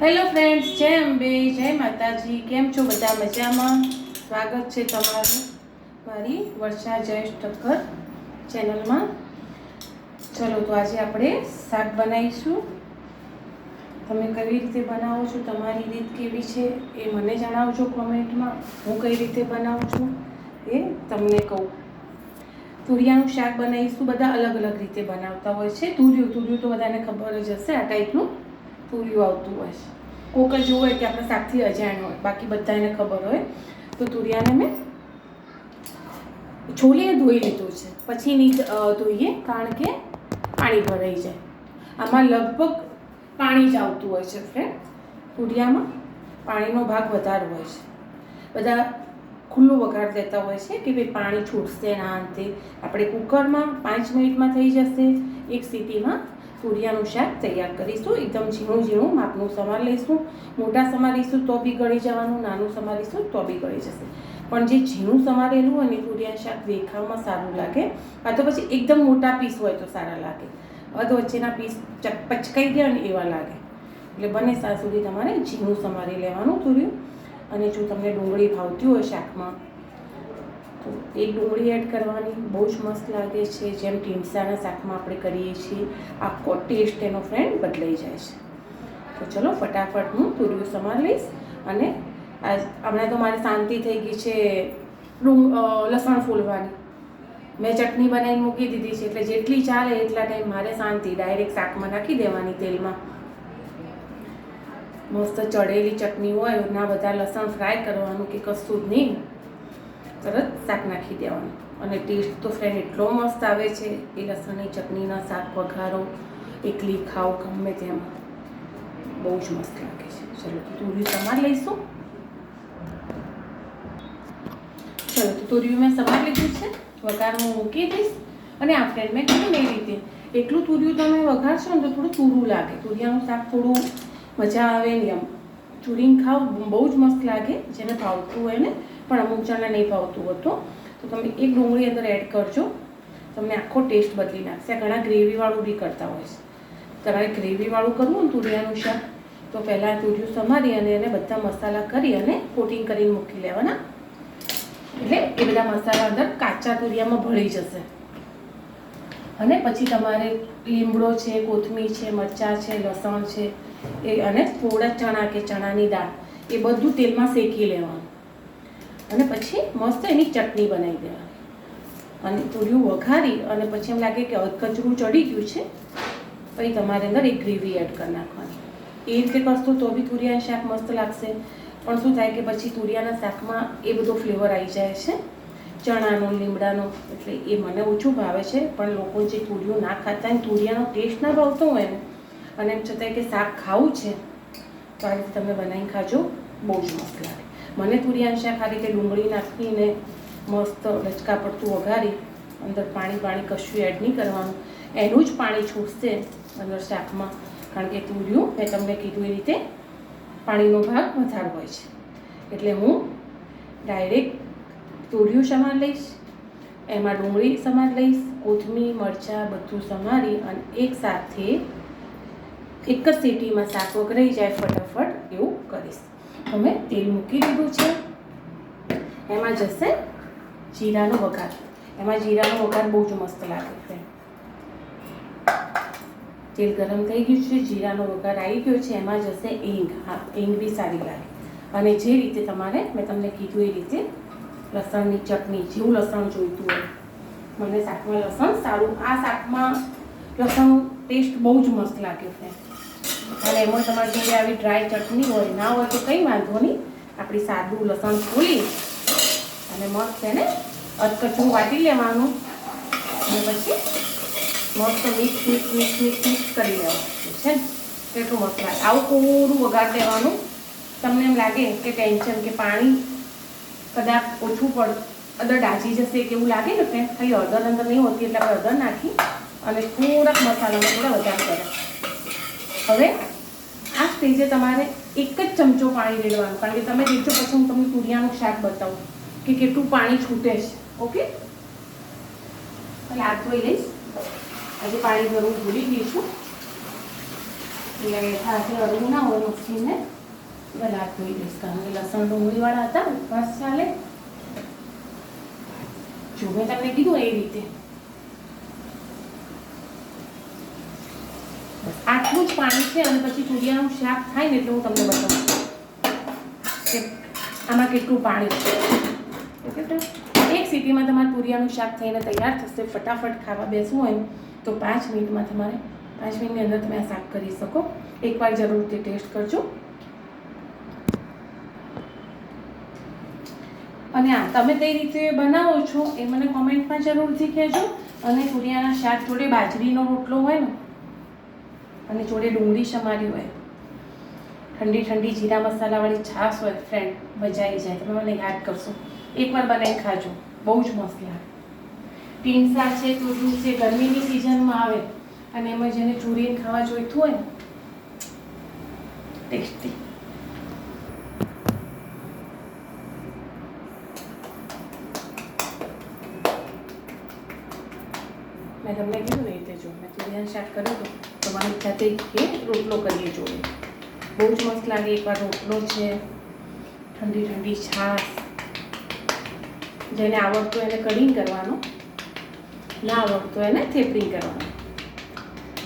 Hello friends જય અંબે, જય માતાજી. કેમ છો બધા મજામાં? સ્વાગત છે તમારું મારી વર્ષા જયેશ ઠક્કર ચેનલમાં. ચલો તો આજે આપણે શાક બનાવીશું. તમે કેવી રીતે બનાવો છો, તમારી રીત કેવી છે, એ મને જણાવજો કોમેન્ટમાં. હું કઈ રીતે બનાવું છું, એ તમને કહું. તુરિયાનું શાક બનાવીશું, બધા અલગ અલગ રીતે બનાવતા હોય છે. તુરિયું તુરિયું તો બધાને ખબર જ હશે, આ ટાઈપનું તુરિયું આવતું હોય છે. કોક જ એવું હોય કે આપણે શાકથી અજાણ હોય. બાકી બધાને ખબર હોય. તો તુરિયાને મેં છોલીએ ધોઈ લીધું છે. પછી નહીં ધોઈએ કારણ કે પાણી ભરાઈ જાય. આમાં લગભગ પાણી જ આવતું હોય છે ફ્રેન્ડ તુરિયામાં પાણીનો ભાગ વધારે હોય છે. બધા ખુલ્લું વઘાર દેતા હોય છે કે ભાઈ પાણી છૂટશે ના અંતે આપણે કુકરમાં પાંચ મિનિટમાં થઈ જશે. એક સીટીમાં તુરિયાનું શાક તૈયાર કરીશું. એકદમ ઝીણું ઝીણું માપનું સમાર લઈશું. મોટા સમારીશું તો બી ગળી જવાનું, નાનું સમારીશું તો બી ગળી જશે. પણ જે ઝીણું સમારેલું અને ને શાક દેખાવમાં સારું લાગે. કાં તો પછી એકદમ મોટા પીસ હોય તો સારા લાગે. અધ વચ્ચેના પીસ ચક પચકાઈ ગયા અને એવા લાગે. એટલે બને સુધી તમારે ઝીણું સમારી લેવાનું તુર્યું. અને જો તમને ડુંગળી ભાવતી હોય શાકમાં એક ડુંગળી એડ કરવાની બહુ જ મસ્ત લાગે છે, જેમ ઢીંસાના શાકમાં આપણે કરીએ છીએ આખો ટેસ્ટ એનો ફ્રેન્ડ બદલાઈ જાય છે. તો ચલો ફટાફટ હું તુરિયું સમાર લઈશ અને હમણાં તો મારી શાંતિ થઈ ગઈ છે ડુંગ લસણ ફૂલવાની. મેં ચટણી બનાવીને મૂકી દીધી છે, એટલે જેટલી ચાલે એટલા ટાઈમ મારે શાંતિ ડાયરેક્ટ શાકમાં નાખી દેવાની તેલમાં. મસ્ત ચડેલી ચટણી હોય ના બધા લસણ ફ્રાય કરવાનું કે કશું જ નહીં. તરત શાક નાખી દેવાનું. અને ટેસ્ટ તો ફ્રેન્ડ એટલો મસ્ત આવે છે એ લસણની ચટણીના શાક વઘારો, એકલી ખાઓ ગમે તેમાં. બહુ જ મસ્ત લાગે છે. ચલો, તો તુરિયું સમાર લઈશું? ચલો, તો તુરિયું મેં સમાર લીધું છે. વઘાર હું મૂકી દઈશ. અને આ ફ્રેન્ડ મેં કીધું એ રીતે એટલું તુરિયું તમે વઘારશો ને તો થોડું તુરું લાગે. તુરિયાનું શાક થોડું મજા આવે ને એમ. ચૂરીને ખાવ બહુ જ મસ્ત લાગે. જેને ભાવતું હોય ને પણ અમુક જણને નહીં ભાવતું હતું. તો તમે એક ડુંગળી અંદર એડ કરજો. તમને આખો ટેસ્ટ બદલી નાખશે. ઘણા ગ્રેવીવાળું બી કરતા હોય છે. તમારે ગ્રેવીવાળું કરવું ને તુરિયાનું શાક, તો પહેલાં તુરિયું સમારી અને એને બધા મસાલા કરી અને કોટિંગ કરીને મૂકી લેવાના. એટલે એ બધા મસાલા અંદર કાચા તુરિયામાં ભળી જશે. અને પછી તમારે લીમડો છે, કોથમીર છે, મરચાં છે, લસણ છે, એ અને થોડા ચણા કે ચણાની દાળ, એ બધું તેલમાં શેકી લેવાનું. અને પછી મસ્ત એની ચટણી બનાવી દેવાની. અને તુરિયું વઘારી અને પછી એમ લાગે કે કચરું ચડી ગયું છે, પછી તમારે અંદર એક ગ્રેવી એડ કરી નાખવાની. એ રીતે કરશો તો બી તુરિયાનું શાક મસ્ત લાગશે. પણ શું થાય કે પછી તુરિયાના શાકમાં એ બધો ફ્લેવર આવી જાય છે. ચણાનો, લીમડાનો, એટલે એ મને ઓછું ભાવે છે, પણ લોકો જે તુરિયું ના ખાતા હોય તુરિયાનો ટેસ્ટ ના ભાવતો હોય ને, અને એમ છતાંય કે શાક ખાવું છે, તો આ રીતે તમે બનાવીને ખાજો, બહુ જ મસ્ત લાગે. મને તુરિયાનું શાક આ રીતે ડુંગળી નાખીને મસ્ત લચકા પડતું વઘારી, અંદર પાણી પાણી કશું એડ નહીં કરવાનું. એનું જ પાણી છૂટશે અંદર શાકમાં. કારણ કે તુરિયું, મેં તમને કીધું એ રીતે પાણીનો ભાગ વધારે હોય છે. એટલે હું ડાયરેક્ટ તુરિયું સમાન લઈશ, એમાં ડુંગળી સમાન લઈશ, કોથમીર, મરચાં બધું સમારી અને એક સાથે એક જ સીટીમાં શાક વગરાઈ જાય ફટાફટ એવું કરીશ. હવે તેલ મૂકી દીધું છે. એમાં જશે જીરાનો વઘાર. એમાં જીરાનો વઘાર બહુ જ મસ્ત લાગે છે. તેલ ગરમ થઈ ગયું છે, જીરાનો વઘાર આવી ગયો છે, એમાં જશે ઈંગ. હા, ઈંગ બી સારી લાગે. અને જે રીતે તમારે, મેં તમને કીધું એ રીતે લસણની ચટણી, જેવું લસણ જોઈતું હોય. મને શાકમાં લસણ સારું, આ શાકમાં લસણ ટેસ્ટ બહુ જ મસ્ત લાગ્યો છે. અને એમાં તમારી જોડે આવી ડ્રાય ચટણી હોય, ના હોય તો કંઈ વાંધો નહીં. આપણી સાદું લસણ ખોલી અને મસ્ત એને અધકચરું વાટી લેવાનું. અને પછી મસ્ત mix mix mix mix mix કરી લેવાનું. છે ને? કેટલું મસ્ત લાગે. આવું કોરું વગાડ દેવાનું તમને એમ લાગે કે ટેન્શન કે પાણી કદાચ ઓછું પડ, અદર ડાજી જશે કે એવું લાગે ને કે ખાલી અડધર અંદર નહીં હોતી એટલે આપણે હળદર નાખી અને થોડાક મસાલામાં થોડા વધારે કરે હવે આ સ્ટેજે તમારે એક જ ચમચો પાણી રેડવાનું, કારણ કે તમે રેડજો પછી હું તમને તુરિયાનું શાક બતાવું, કે કેટલું પાણી છૂટે છે, ઓકે? એટલે હાથ ધોઈ લઈશ. આજે પાણી ભરવું ભૂલી ગઈ છું. એટલે હાથે અડવું ના હોય ધોઈ દઈશ કારણ કે લસણ ડુંગળીવાળા હતા ચાલે. જો મેં તમને કીધું એ રીતે. બસ આટલું જ પાણી છે અને પછી તુરિયાનું શાક થાય ને એટલે હું તમને બતાવું. કે આમાં કેટલું પાણી છે. એક સીટીમાં તમારે તુરિયાનું શાક થઈને તૈયાર થશે, ફટાફટ ખાવા બેસવું હોય તો પાંચ મિનિટમાં તમારે, પાંચ મિનિટની અંદર તમે આ શાક કરી શકો. એકવાર જરૂરથી ટેસ્ટ કરજો. અને આ તમે તે રીતે બનાવો છો એ મને કોમેન્ટમાં જરૂરથી કહેજો. અને તુરિયાના શાક જોડે બાજરીનો રોટલો હોય ને અને જોડે ડુંગળી સમારી હોય. ઠંડી ઠંડી જીરા મસાલાવાળી છાશ હોય ફ્રેન્ડ મજા આવી જાય. તમે મને યાદ કરશો. એકવાર બનાવીને ખાજો. બહુ જ મસ્ત લાગે. ટીન શાક છે તુરિયું છે ગરમીની સિઝનમાં આવે અને એમાં જેને ચૂરીને ખાવા જોઈતું હોય ને, ટેસ્ટી. મેં તમને કીધું એ રીતે જો. મેં તુરિયાનું શાક કર્યું હતું, તો મારી ઈચ્છા થઈ કે રોટલો કરીએ જોઈએ બહુ જ મસ્ત લાગે એકવાર રોટલો છે, ઠંડી ઠંડી છાશ. જેને આવડતું એને કઢીને કરવાનો, ના આવડતું એને થેપરી કરવાનું.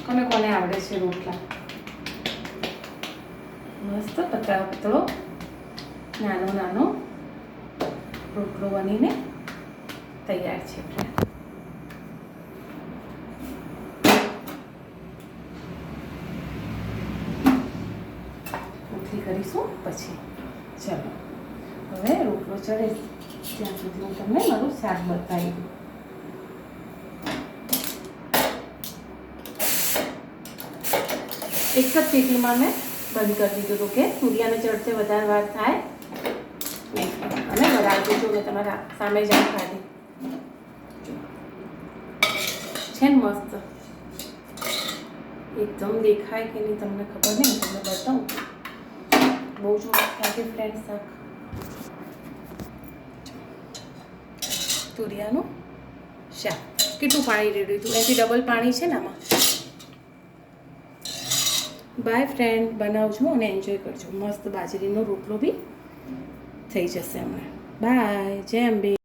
કોને કોને આવડે છે રોટલા? મસ્ત પતળો પતળો નાનો નાનો રોટલો બનીને તૈયાર છે. friend. રોટલી કરીશું પછી. ચલો. હવે રોટલો ચડે ત્યાં સુધી હું તમને મારું શાક બતાવી દઉં. એક જ સીટીમાં મેં બંધ કરી દીધું હતું કે સૂર્યાને ચડતે વધારે વાર થાય. અને વરાળ જો મેં તમારા સામે જ ખાધી છે ને મસ્ત? એકદમ દેખાય કે નહીં તમને ખબર નહીં, તમને બતાવું. બહુ જ મસ્ત ફ્રેન્ડ શાક તુરિયાનું શાક. કેટલું પાણી રેડ્યું હતું? એથી ડબલ પાણી છે ને આમાં? બાય ફ્રેન્ડ બનાવજો અને એન્જોય કરજો. મસ્ત બાજરીનો રોટલો બી થઈ જશે હમણાં. બાય જય અંબે.